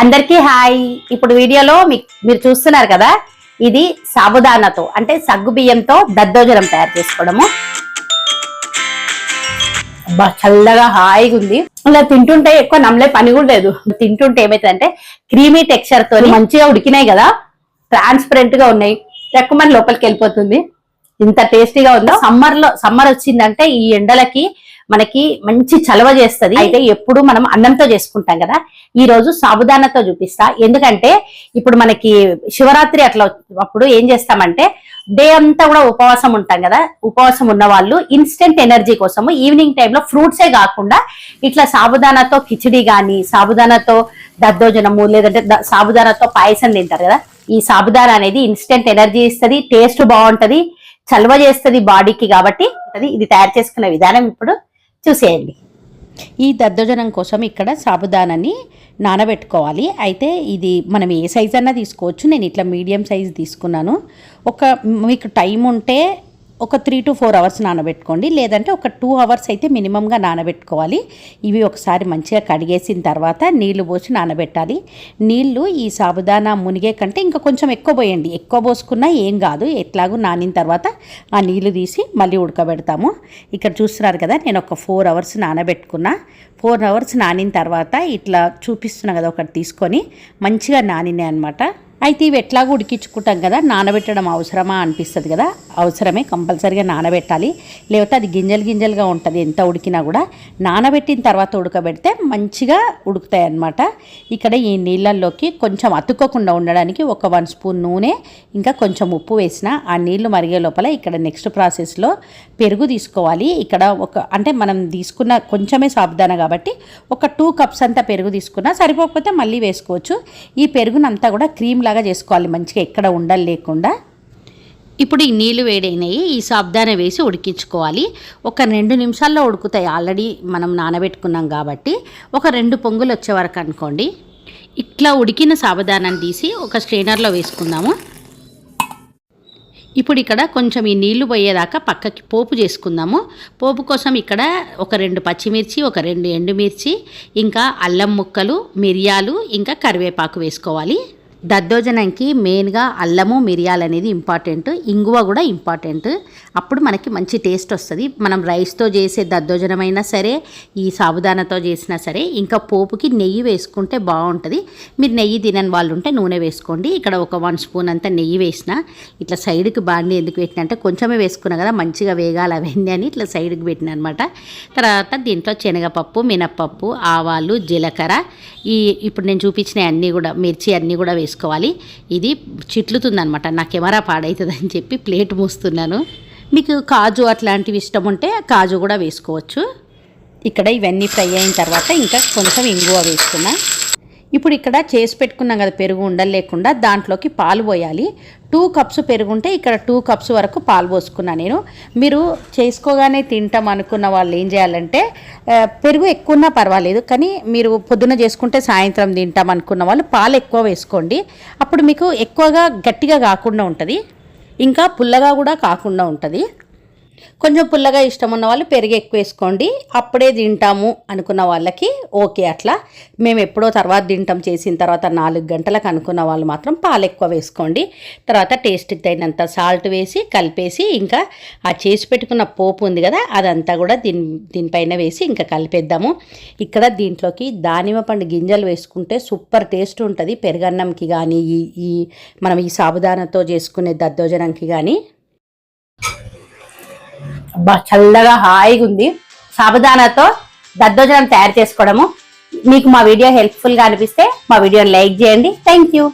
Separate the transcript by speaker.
Speaker 1: అందరికీ హాయ్. ఇప్పుడు వీడియోలో మీరు చూస్తున్నారు కదా ఇది సాబుదానాతో అంటే సగ్గు బియ్యంతో దద్దోజనం తయారు చేసుకోవడము. అబ్బా చల్లగా హాయిగా ఉంది. ఇలా తింటుంటే ఎక్కువ నమ్మలే పని కూడా లేదు. తింటుంటే ఏమైతుందంటే క్రీమీ టెక్స్చర్తో మంచిగా ఉడికినాయి కదా ట్రాన్స్పరెంట్గా ఉన్నాయి. ఎక్కువ మంది లోపలికి వెళ్ళిపోతుంది. ఇంత టేస్టీగా ఉందో. సమ్మర్లో సమ్మర్ వచ్చిందంటే ఈ ఎండలకి మనకి మంచి చలవ చేస్తుంది. అయితే ఎప్పుడు మనం అన్నంతో చేసుకుంటాం కదా. ఈ రోజు సాబుదానాతో చూపిస్తా. ఎందుకంటే ఇప్పుడు మనకి శివరాత్రి అట్లా అప్పుడు ఏం చేస్తామంటే డే అంతా కూడా ఉపవాసం ఉంటాం కదా. ఉపవాసం ఉన్న వాళ్ళు ఇన్స్టెంట్ ఎనర్జీ కోసము ఈవినింగ్ టైంలో ఫ్రూట్సే కాకుండా ఇట్లా సాబుదానాతో కిచిడి కానీ సాబుదానాతో దద్దోజనము లేదంటే సాబుదానాతో పాయసం తింటారు కదా. ఈ సాబుదానా అనేది ఇన్స్టెంట్ ఎనర్జీ ఇస్తుంది టేస్ట్ బాగుంటది చలవ చేస్తుంది బాడీకి కాబట్టి అది ఇది తయారు చేసుకునే విధానం ఇప్పుడు చూసేయండి. ఈ దద్దోజనం కోసం ఇక్కడ సాబుదానాన్ని నానబెట్టుకోవాలి. అయితే ఇది మనం ఏ సైజ్ అన్నా తీసుకోవచ్చు. నేను ఇట్లా మీడియం సైజ్ తీసుకున్నాను. ఒక మీకు టైం ఉంటే ఒక త్రీ టు ఫోర్ అవర్స్ నానబెట్టుకోండి. లేదంటే ఒక టూ అవర్స్ అయితే మినిమంగా నానబెట్టుకోవాలి. ఇవి ఒకసారి మంచిగా కడిగేసిన తర్వాత నీళ్ళు పోసి నానబెట్టాలి. నీళ్ళు ఈ సాబుదానా మునిగే కంటే ఇంకా కొంచెం ఎక్కువ పోయండి. ఎక్కువ పోసుకున్నా ఏం కాదు. ఎట్లాగూ నానిన తర్వాత ఆ నీళ్ళు తీసి మళ్ళీ ఉడకబెడతాము. ఇక్కడ చూస్తున్నారు కదా నేను ఒక ఫోర్ అవర్స్ నానబెట్టుకున్నా. ఫోర్ అవర్స్ నానిన తర్వాత ఇట్లా చూపిస్తున్నా కదా ఒకటి తీసుకొని. మంచిగా నానినాయి అనమాట అయితే ఇవి ఎట్లాగో ఉడికించుకుంటాం కదా నానబెట్టడం అవసరమా అనిపిస్తుంది కదా అవసరమే కంపల్సరీగా నానబెట్టాలి. లేకపోతే అది గింజలు గింజలుగా ఉంటుంది ఎంత ఉడికినా కూడా. నానబెట్టిన తర్వాత ఉడకబెడితే మంచిగా ఉడుకుతాయి అన్నమాట ఇక్కడ ఈ నీళ్ళల్లోకి కొంచెం అతుక్కోకుండా ఉండడానికి ఒక వన్ స్పూన్ నూనె ఇంకా కొంచెం ఉప్పు వేసిన ఆ నీళ్ళు మరిగే లోపల ఇక్కడ నెక్స్ట్ ప్రాసెస్లో పెరుగు తీసుకోవాలి. ఇక్కడ ఒక అంటే మనం తీసుకున్న కొంచెమే సాబుదాన కాబట్టి ఒక టూ కప్స్ అంతా పెరుగు తీసుకున్నా సరిపోకపోతే మళ్ళీ వేసుకోవచ్చు. ఈ పెరుగునంతా కూడా క్రీమ్ లాగా చేసుకోవాలి మంచిగా ఎక్కడ ఉండలు లేకుండా. ఇప్పుడు ఈ నీళ్ళు వేడైనవి ఈ సాబ్దాన వేసి ఉడికించుకోవాలి. ఒక రెండు నిమిషాల్లో ఉడుకుతాయి. ఆల్రెడీ మనం నానబెట్టుకున్నాం కాబట్టి ఒక రెండు పొంగులు వచ్చే వరకు అనుకోండి. ఇట్లా ఉడికిన సాబదానాన్ని తీసి ఒక స్ట్రైనర్లో వేసుకుందాము. ఇప్పుడు ఇక్కడ కొంచెం ఈ నీళ్ళు పోయేదాకా పక్కకి పోపు చేసుకుందాము. పోపు కోసం ఇక్కడ ఒక రెండు పచ్చిమిర్చి ఒక రెండు ఎండుమిర్చి ఇంకా అల్లం ముక్కలు మిరియాలు ఇంకా కరివేపాకు వేసుకోవాలి. దద్దోజనంకి మెయిన్గా అల్లము మిరియాలు అనేది ఇంపార్టెంట్. ఇంగువ కూడా ఇంపార్టెంట్. అప్పుడు మనకి మంచి టేస్ట్ వస్తుంది. మనం రైస్తో చేసే దద్దోజనం అయినా సరే ఈ సాబుదానాతో చేసినా సరే ఇంకా పోపుకి నెయ్యి వేసుకుంటే బాగుంటుంది. మీరు నెయ్యి తినని వాళ్ళు ఉంటే నూనె వేసుకోండి. ఇక్కడ ఒక వన్ స్పూన్ అంతా నెయ్యి వేసిన ఇట్లా సైడ్కి బాండి ఎందుకు పెట్టిన అంటే కొంచెమే వేసుకున్నా కదా మంచిగా వేగాలి అవన్నీ అని ఇట్లా సైడ్కి పెట్టిన అనమాట తర్వాత దీంట్లో శనగపప్పు మినప్పప్పు ఆవాలు జీలకర్ర. ఈ ఇప్పుడు నేను చూపించిన అన్నీ కూడా మిర్చి అన్నీ కూడా వేసుకోవాలి ఇది చిట్లుతుందనమాట నా కెమెరా పాడవుతుందని చెప్పి ప్లేట్ మూస్తున్నాను. మీకు కాజు అట్లాంటివి ఇష్టం ఉంటే కాజు కూడా వేసుకోవచ్చు. ఇక్కడ ఇవన్నీ ఫ్రై అయిన తర్వాత ఇంకా కొంచెం ఇంగువ వేసుకున్నా ఇప్పుడు ఇక్కడ చేసి పెట్టుకున్నాం కదా పెరుగు ఉండలు లేకుండా దాంట్లోకి పాలు పోయాలి. టూ కప్స్ పెరుగు ఉంటే ఇక్కడ టూ కప్స్ వరకు పాలు పోసుకున్నా నేను. మీరు చేసుకోగానే తింటాం అనుకున్న వాళ్ళు ఏం చేయాలంటే పెరుగు ఎక్కువ ఉన్నా పర్వాలేదు కానీ మీరు పొద్దున చేసుకుంటే సాయంత్రం తింటాం అనుకున్న వాళ్ళు పాలు ఎక్కువ వేసుకోండి. అప్పుడు మీకు ఎక్కువగా గట్టిగా కాకుండా ఉంటుంది. ఇంకా పుల్లగా కూడా కాకుండా ఉంటుంది. కొంచెం పుల్లగా ఇష్టం ఉన్న వాళ్ళు పెరుగు ఎక్కువ వేసుకోండి. అప్పుడే తింటాము అనుకున్న వాళ్ళకి ఓకే అట్లా. మేము ఎప్పుడో తర్వాత తింటాం చేసిన తర్వాత నాలుగు గంటలకు అనుకున్న వాళ్ళు మాత్రం పాలు ఎక్కువ వేసుకోండి. తర్వాత టేస్ట్కి తగినంత సాల్ట్ వేసి కలిపేసి ఇంకా ఆ చేసి పెట్టుకున్న పోపు ఉంది కదా అదంతా కూడా దీని దీనిపైన వేసి ఇంకా కలిపేద్దాము. ఇక్కడ దీంట్లోకి దానిమ్మ పండు గింజలు వేసుకుంటే సూపర్ టేస్ట్ ఉంటుంది. పెరుగన్నంకి కానీ ఈ ఈ మనం ఈ సాబుదానతో చేసుకునే దద్దోజనంకి కానీ అబ్బా చల్లగా హాయిగా ఉంది. సాబుదానాతో దద్దోజనం తయారు చేసుకోవడము. మీకు మా వీడియో హెల్ప్ఫుల్గా అనిపిస్తే మా వీడియోని లైక్ చేయండి. Thank you.